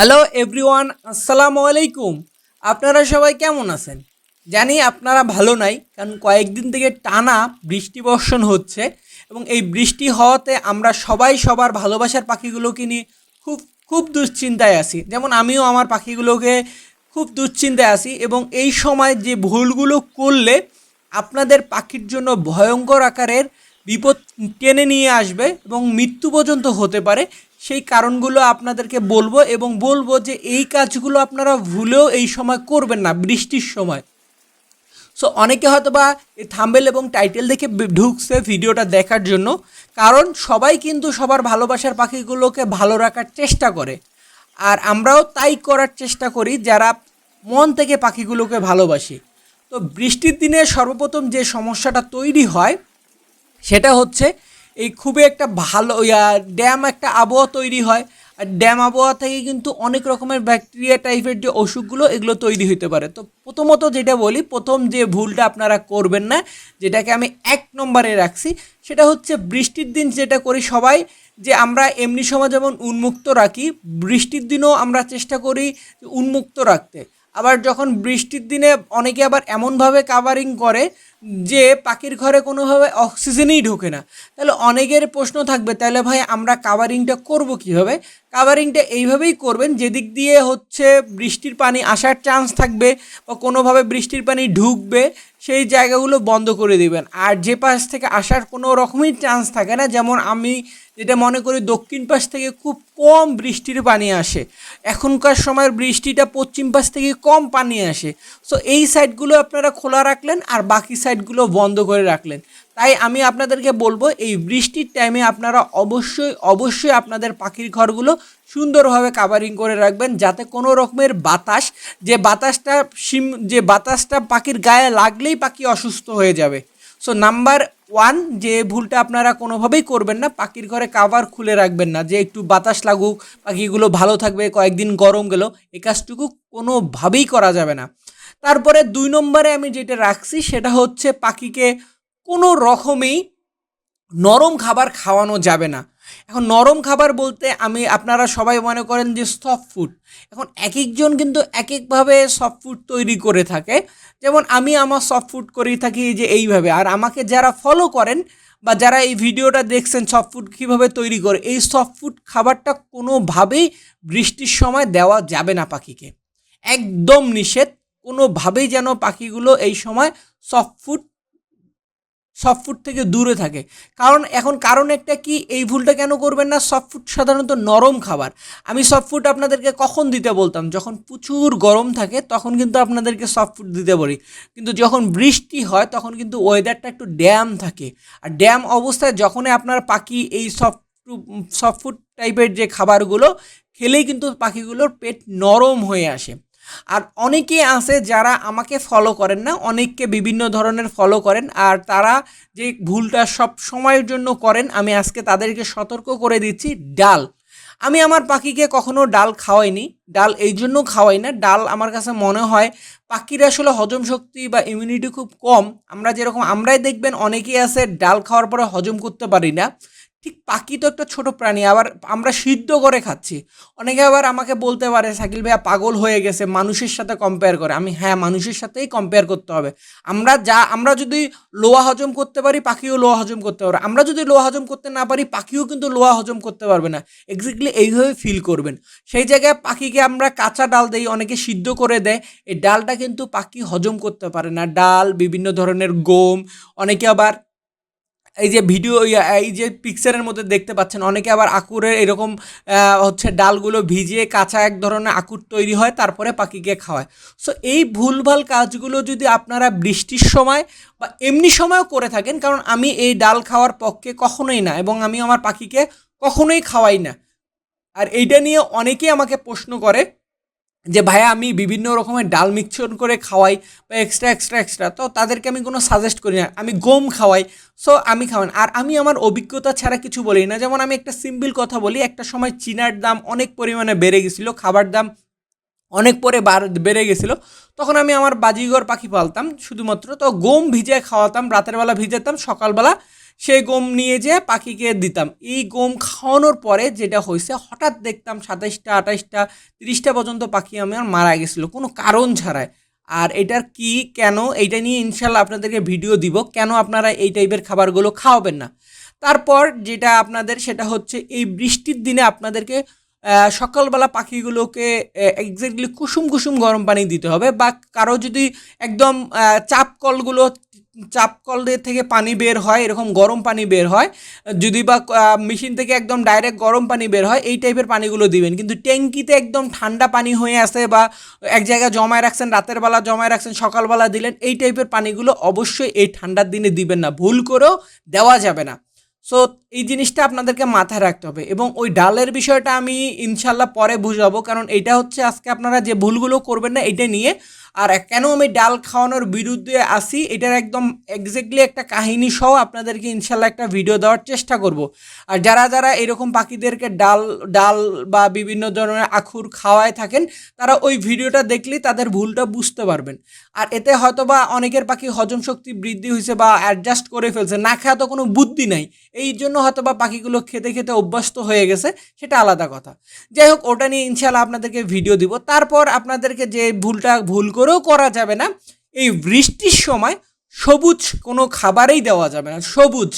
Hello everyone, আসসালামু আলাইকুম। আপনারা সবাই কেমন আছেন? জানি আপনারা ভালো নাই, কারণ কয়েকদিন থেকে টানা বৃষ্টি বর্ষণ হচ্ছে এবং এই বৃষ্টি হওয়াতে আমরা সবাই সবার ভালোবাসার পাখিগুলোকে নিয়ে খুব খুব দুশ্চিন্তায় আছি। যেমন আমিও আমার পাখিগুলোকে খুব দুশ্চিন্তায় আছি এবং এই সময় যে ভুলগুলো করলে আপনাদের পাখির জন্য ভয়ঙ্কর আকারের বিপদ টেনে নিয়ে আসবে এবং মৃত্যু পর্যন্ত হতে পারে সেই কারণগুলো আপনাদেরকে বলব এবং বলব যে এই কাজগুলো আপনারা ভুলেও এই সময় করবেন না, বৃষ্টির সময়। সো অনেকে হয়তো বা এই থাম্বেল এবং টাইটেল দেখে ঢুকছে ভিডিওটা দেখার জন্য, কারণ সবাই কিন্তু সবার ভালোবাসার পাখিগুলোকে ভালো রাখার চেষ্টা করে। আর আমরাও তাই করার চেষ্টা করি যারা মন থেকে পাখিগুলোকে ভালোবাসি। তো বৃষ্টির দিনে সর্বপ্রথম যে সমস্যাটা তৈরি হয়, সেটা হচ্ছে এই খুবই একটা ভালো ড্যাম একটা আবহাওয়া তৈরি হয়। আর ড্যাম আবহাওয়া থেকে কিন্তু অনেক রকমের ব্যাকটেরিয়া টাইপের যে অসুখগুলো, এগুলো তৈরি হতে পারে। তো প্রথমত যেটা বলি, প্রথম যে ভুলটা আপনারা করবেন না, যেটাকে আমি এক নম্বরে রাখছি, সেটা হচ্ছে বৃষ্টির দিন যেটা করি সবাই, যে আমরা এমনি সময় যেমন উন্মুক্ত রাখি, বৃষ্টির দিনও আমরা চেষ্টা করি উন্মুক্ত রাখতে। আবার যখন বৃষ্টির দিনে অনেকে আবার এমনভাবে কাভারিং করে যে পাখির ঘরে কোনোভাবে অক্সিজেনই ঢোকে না। তাহলে অনেকের প্রশ্ন থাকবে, তাহলে ভাই আমরা কাভারিংটা করব কীভাবে? কাভারিংটা এইভাবেই করবেন, যেদিক দিয়ে হচ্ছে বৃষ্টির পানি আসার চান্স থাকবে বা কোনোভাবে বৃষ্টির পানি ঢুকবে সেই জায়গাগুলো বন্ধ করে দিবেন। আর যে পাশ থেকে আসার কোনো রকমই চান্স থাকে না। যেমন আমি যেটা মনে করি, দক্ষিণ পাশ থেকে খুব কম বৃষ্টির পানি আসে। এখনকার সময়ের বৃষ্টিটা পশ্চিম পাশ থেকে কম পানি আসে। সো এই সাইডগুলো আপনারা খোলা রাখলেন আর বাকি সাইডগুলো বন্ধ করে রাখলেন। তাই আমি আপনাদেরকে বলব, এই বৃষ্টির টাইমে আপনারা অবশ্যই অবশ্যই আপনাদের পাখির ঘরগুলো সুন্দরভাবে কাভারিং করে রাখবেন যাতে কোনো রকমের বাতাস, যে বাতাসটা সিম যে বাতাসটা পাখির গায়ে লাগলেই পাখি অসুস্থ হয়ে যাবে। সো নাম্বার ওয়ান যে ভুলটা আপনারা কোনোভাবেই করবেন না, পাখির ঘরে কাভার খুলে রাখবেন না, যে একটু বাতাস লাগুক, পাখিগুলো ভালো থাকবে, কয়েকদিন গরম গেল এই কাজটুকু কোনোভাবেই করা যাবে না। তারপরে দুই নম্বরে আমি যেটা রাখছি, সেটা হচ্ছে পাখিকে কোনো রকমেই নরম খাবার খাওয়ানো যাবে না। এখন নরম খাবার বলতে আমি, আপনারা সবাই মনে করেন যে সফট ফুড এখন এক একজন কিন্তু এক একভাবে সফট ফুড তৈরি করে থাকে। যেমন আমি আমার সফট ফুড করেই থাকি যে এইভাবে। আর আমাকে যারা ফলো করেন বা যারা এই ভিডিওটা দেখছেন সফট ফুড কীভাবে তৈরি করে, এই সফট ফুড খাবারটা কোনোভাবেই বৃষ্টির সময় দেওয়া যাবে না পাখিকে। একদম নিষেধ, কোনোভাবেই যেন পাখিগুলো এই সময় সফট ফুড সফট ফুড থেকে দূরে থাকে। কারণ এখন কারণ একটা কি, এই ভুলটা কেন করবেন না? সফট ফুড সাধারণত নরম খাবার। আমি সফট ফুড আপনাদেরকে কখন দিতে বলতাম? যখন প্রচুর গরম থাকে, তখন কিন্তু আপনাদেরকে সফট ফুড দিতে বলি। কিন্তু যখন বৃষ্টি হয়, তখন কিন্তু ওয়েদারটা একটু ড্যাম থাকে। আর ড্যাম অবস্থায় যখনই আপনার পাখি এই সফট সফট ফুড টাইপের যে খাবারগুলো, খেলেই কিন্তু পাখিগুলোর পেট নরম হয়ে আসে। আর অনেকে আছে যারা আমাকে ফলো করেন না, অনেককে বিভিন্ন ধরনের ফলো করেন আর তারা যে ভুলটা সব সময়ের জন্য করেন, আমি আজকে তাদেরকে সতর্ক করে দিচ্ছি, ডাল। আমি আমার পাখিকে কখনো ডাল খাওয়াইনি, ডাল এই জন্য খাওয়াই না, ডাল আমার কাছে মনে হয় পাখির আসলে হজম শক্তি বা ইমিউনিটি খুব কম। আমরা যেরকম, আমরাই দেখবেন অনেকেই আছে ডাল খাওয়ার পরে হজম করতে পারি না। ঠিক পাখি তো একটা ছোট প্রাণী, আবার আমরা সিদ্ধ করে খাচ্ছি। অনেকে আবার আমাকে বলতে পারে, সাকিল ভাইয়া, পাগল হয়ে গেছে, মানুষের সাথে কম্পেয়ার করে। আমি হ্যাঁ মানুষের সাথেই কম্পেয়ার করতে হবে। আমরা যা, আমরা যদি লোহা হজম করতে পারি, পাখিও লোহা হজম করতে পারবে। আমরা যদি লোহা হজম করতে না পারি, পাখিও কিন্তু লোহা হজম করতে পারবে না। এক্স্যাক্টলি এইভাবে ফিল করবেন। সেই জায়গায় পাখিকে আমরা কাঁচা ডাল দেই, অনেকে সিদ্ধ করে দেয়। এই ডালটা কিন্তু পাখি হজম করতে পারে না। ডাল, বিভিন্ন ধরনের গম, অনেকে আবার এই যে ভিডিও এই যে পিকচারের মধ্যে দেখতে পাচ্ছেন, অনেকে আবার আকুরের এরকম হচ্ছে ডালগুলো ভিজিয়ে কাঁচা এক ধরনের আকুর তৈরি হয়, তারপরে পাখিকে খাওয়ায়। সো এই ভুলভাল কাজগুলো যদি আপনারা বৃষ্টির সময় বা এমনি সময়ও করে থাকেন, কারণ আমি এই ডাল খাওয়ার পক্ষে কখনোই না এবং আমি আমার পাখিকে কখনোই খাওয়াই না। আর এইটা নিয়ে অনেকেই আমাকে প্রশ্ন করে যে ভাইয়া আমি বিভিন্ন রকমের ডাল মিক্সচার করে খাওয়াই বা এক্সট্রা এক্সট্রা এক্সট্রা তো তাদেরকে আমি কোনো সাজেস্ট করি না। আমি গম খাওয়াই সো আমি খাওয়াই না। আর আমি আমার অভিজ্ঞতা ছাড়া কিছু বলি না। যেমন আমি একটা সিম্পল কথা বলি, একটা সময় চিনার দাম অনেক পরিমাণে বেড়ে গেছিল, খাবার দাম অনেক পরে বেড়ে গেছিল। তখন আমি আমার বাজিঘর পাখি পালতাম শুধুমাত্র, তো গম ভিজে খাওয়াতাম, রাতের বেলা ভিজাতাম, সকালবেলা সেই গম নিয়ে যেয়ে পাখিকে দিতাম। এই গম খাওয়ানোর পরে যেটা হয়েছে, হঠাৎ দেখতাম সাতাইশটা, আঠাইশটা, তিরিশটা পর্যন্ত পাখি আমার মারা গেছিল, কোনো কারণ ছাড়াই। আর এটার কি, কেন, এইটা নিয়ে ইনশাল্লাহ আপনাদেরকে ভিডিও দিব, কেন আপনারা এই টাইপের খাবারগুলো খাওয়াবেন না? তারপর যেটা আপনাদের, সেটা হচ্ছে এই বৃষ্টির দিনে আপনাদেরকে সকালবেলা পাখিগুলোকে এক্স্যাক্টলি কুসুম কুসুম গরম পানি দিতে হবে বা কারও যদি একদম চাপ কলগুলো চাপ কল থেকে পানি বের হয়, এরকম গরম পানি বের হয়। যদি বা মেশিন থেকে একদম ডাইরেক্ট গরম পানি বের হয়, এই টাইপের পানিগুলো দিবেন। কিন্তু ট্যাঙ্কিতে একদম ঠান্ডা পানি হয়ে আসে বা এক জায়গায় জমায় রাখছেন, রাতের বেলা জমায় রাখছেন, সকালবেলা দিলেন, এই টাইপের পানিগুলো অবশ্যই এই ঠান্ডার দিনে দিবেন না। ভুল করেও দেওয়া যাবে না। সো এই জিনিসটা আপনাদেরকে মাথায় রাখতে হবে এবং ওই ডালের বিষয়টা আমি ইনশাল্লাহ পরে বুঝাবো। কারণ এটা হচ্ছে আজকে আপনারা যে ভুলগুলো করবেন না এটা নিয়ে আর কেন আমি ডাল খাওয়ানোর বিরুদ্ধে আসি এটার একদম এক্স্যাক্টলি একটা কাহিনী সহ আপনাদেরকে ইনশাল্লাহ একটা ভিডিও দেওয়ার চেষ্টা করব। আর যারা যারা এরকম পাখিদেরকে ডাল ডাল বা বিভিন্ন ধরনের আখুর খাওয়ায় থাকেন, তারা ওই ভিডিওটা দেখলেই তাদের ভুলটা বুঝতে পারবেন। আর এতে হয়তো বা অনেকের পাখি হজম শক্তি বৃদ্ধি হয়েছে বা অ্যাডজাস্ট করে ফেলছে, না খাওয়া তো কোনো বুদ্ধি নাই। এই জন্য হয়তো বা পাখিগুলো খেতে খেতে অভ্যস্ত হয়ে গেছে, সেটা আলাদা কথা। যাই হোক, ওটা নিয়ে ইনশাল্লাহ আপনাদেরকে ভিডিও দিব। তারপর আপনাদেরকে যে ভুলটা, ভুল করেও করা যাবে না। এই বৃষ্টির সময় সবুজ কোনো খাবারেই দেওয়া যাবে না, সবুজ।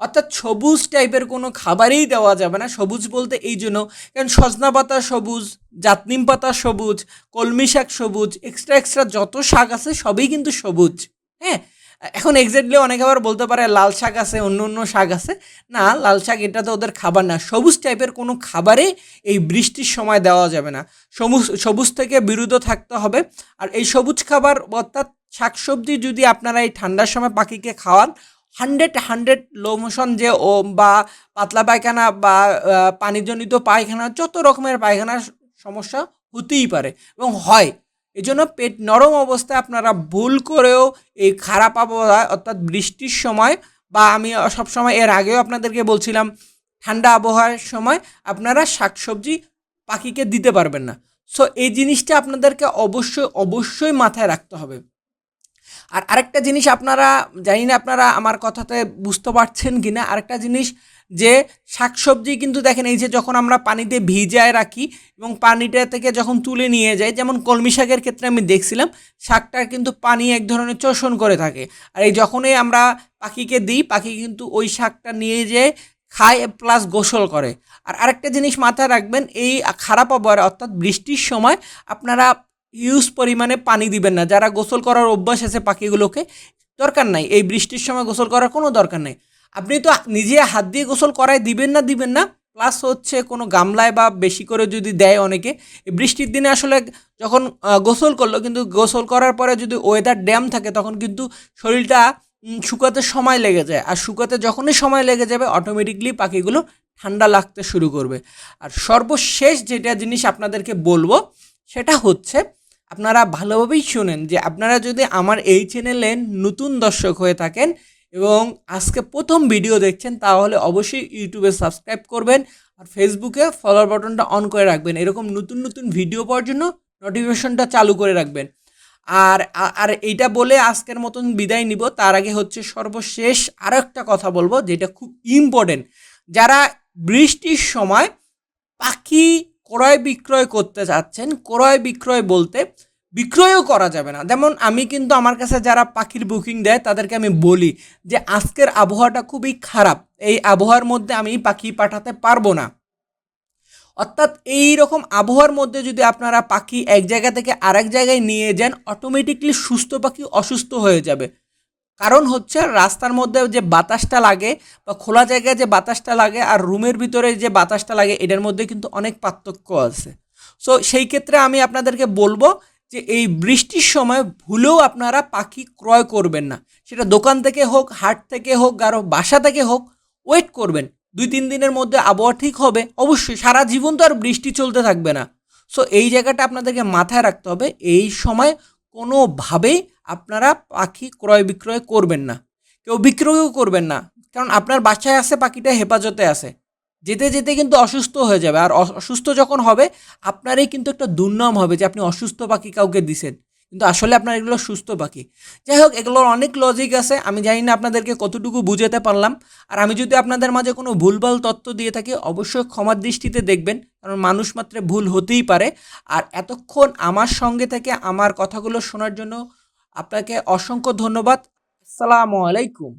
অর্থাৎ সবুজ টাইপের কোনো খাবারেই দেওয়া যাবে না, সবুজ বলতে এই জন্য। কারণ সজনা পাতা সবুজ, জাতনিম পাতা সবুজ, কলমি শাক সবুজ এক্সট্রা এক্সট্রা যত শাক আছে সবই কিন্তু সবুজ। হ্যাঁ? এখন এক্স্যাক্টলি অনেকে আবার বলতে পারে লাল শাক আছে, অন্য অন্য শাক আছে। না, লাল শাক এটা তো ওদের খাবার না। সবুজ টাইপের কোনো খাবারে এই বৃষ্টির সময় দেওয়া যাবে না। সবুজ সবুজ থেকে বিরুদ্ধ থাকতে হবে। আর এই সবুজ খাবার অর্থাৎ শাকসবজি যদি আপনারা এই ঠান্ডার সময় পাখিকে খাওয়ান হান্ড্রেড হান্ড্রেড লো মোশন যে ও বা পাতলা পায়খানা বা পানিজনিত পায়খানা, যত রকমের পায়খানার সমস্যা হতেই পারে এবং হয়। এই জন্য পেট নরম অবস্থায় আপনারা ভুল করেও এই খারাপ আবহাওয়া, অর্থাৎ বৃষ্টির সময় বা আমি সবসময় এর আগেও আপনাদেরকে বলছিলাম, ঠান্ডা আবহাওয়ার সময় আপনারা শাকসবজি পাখিকে দিতে পারবেন না। সো এই জিনিসটা আপনাদেরকে অবশ্যই অবশ্যই মাথায় রাখতে হবে। আর আরেকটা জিনিস আপনারা, জানি না আপনারা আমার কথাতে বুঝতে পারছেন কি না আরেকটা জিনিস যে শাকসবজি কিন্তু দেখেন, এই যে যখন আমরা পানিতে ভিজায় রাখি এবং পানিটা থেকে যখন তুলে নিয়ে যাই, যেমন কলমি শাকের ক্ষেত্রে আমি দেখছিলাম, শাকটা কিন্তু পানি এক ধরনের চোষণ করে থাকে। আর এই যখনই আমরা পাখিকে দিই, পাখি কিন্তু ওই শাকটা নিয়ে যেয়ে খায় প্লাস গোসল করে। আর আরেকটা জিনিস মাথায় রাখবেন, এই খারাপ আবহাওয়া অর্থাৎ বৃষ্টির সময় আপনারা হিউজ পরিমাণে পানি দিবেন না। যারা গোসল করার অভ্যাস আছে পাখিগুলোকে, দরকার নাই। এই বৃষ্টির সময় গোসল করার কোনো দরকার নেই। আপনি তো নিজে হাত দিয়ে গোসল করায় দিবেন না দিবেন না। প্লাস হচ্ছে কোনো গামলায় বা বেশি করে যদি দেয় অনেকে, এই বৃষ্টির দিনে আসলে যখন গোসল করল, কিন্তু গোসল করার পরে যদি ওয়েদার ড্যাম থাকে, তখন কিন্তু শরীরটা শুকাতে সময় লেগে যায়। আর শুকাতে যখনই সময় লেগে যাবে অটোমেটিকলি পাখিগুলো ঠান্ডা লাগতে শুরু করবে। আর সর্বশেষ যেটা জিনিস আপনাদেরকে বলব, সেটা হচ্ছে আপনারা ভালোভাবেই শুনেন যে আপনারা যদি আমার এই চ্যানেলে নতুন দর্শক হয়ে থাকেন এবং আজকে প্রথম ভিডিও দেখছেন, তাহলে অবশ্যই ইউটিউবে সাবস্ক্রাইব করবেন আর ফেসবুকে ফলোয়ার বাটনটা অন করে রাখবেন। এরকম নতুন নতুন ভিডিও পাওয়ার জন্য নোটিফিকেশনটা চালু করে রাখবেন। আর আর এইটা বলে আজকের মতন বিদায় নিব। তার আগে হচ্ছে সর্বশেষ আরও একটা কথা বলব, যেটা খুব ইম্পর্টেন্ট যারা বৃষ্টির সময় পাখি ক্রয় বিক্রয় করতে চাচ্ছেন ক্রয় বিক্রয় বলতে বিক্রয়ও করা যাবে না। যেমন আমি কিন্তু আমার কাছে যারা পাখির বুকিং দেয়, তাদেরকে আমি বলি যে, আজকের আবহাওয়াটা খুবই খারাপ। এই আবহাওয়ার মধ্যে আমি পাখি পাঠাতে পারব না। অর্থাৎ এই রকম আবহাওয়ার মধ্যে যদি আপনারা পাখি এক জায়গা থেকে আরেক জায়গায় নিয়ে যান অটোমেটিকলি সুস্থ পাখি অসুস্থ হয়ে যাবে। কারণ হচ্ছে রাস্তার মধ্যে যে বাতাসটা লাগে বা খোলা জায়গায় যে বাতাসটা লাগে আর রুমের ভিতরে যে বাতাসটা লাগে, এটার মধ্যে কিন্তু অনেক পার্থক্য আছে। সো সেই ক্ষেত্রে আমি আপনাদেরকে বলব যে এই বৃষ্টির সময় ভুলেও আপনারা পাখি ক্রয় করবেন না। সেটা দোকান থেকে হোক, হাট থেকে হোক, কারও বাসা থেকে হোক ওয়েট করবেন। দুই, তিন দিনের মধ্যে আবহাওয়া ঠিক হবে, অবশ্যই সারা জীবন তো আর বৃষ্টি চলতে থাকবে না। সো এই জায়গাটা আপনাদেরকে মাথায় রাখতে হবে, এই সময় কোনোভাবেই আপনারা পাখি ক্রয় বিক্রয় করবেন না। কেউ বিক্রয়ও করবেন না। কারণ আপনার বাচ্চায় আছে, পাখিটা হেফাজতে আছে। যেতে যেতে কিন্তু অসুস্থ হয়ে যাবে। আর অসুস্থ যখন হবে, আপনারই কিন্তু একটা দুর্নাম হবে যে আপনি অসুস্থ পাখি কাউকে দিছেন। কিন্তু আসলে আপনার এগুলো সুস্থ পাখি যাই হোক এগুলোর অনেক লজিক আছে। আমি জানি না আপনাদেরকে কতটুকু বুঝাতে পারলাম। আর আমি যদি আপনাদের মাঝে কোনো ভুলভাল তথ্য দিয়ে থাকি, অবশ্যই ক্ষমার দৃষ্টিতে দেখবেন, কারণ মানুষ মাত্রে ভুল হতেই পারে। আর এতক্ষণ আমার সঙ্গে থেকে আমার কথাগুলো শোনার জন্য আপনাকে অসংখ্য ধন্যবাদ। আসসালামু আলাইকুম।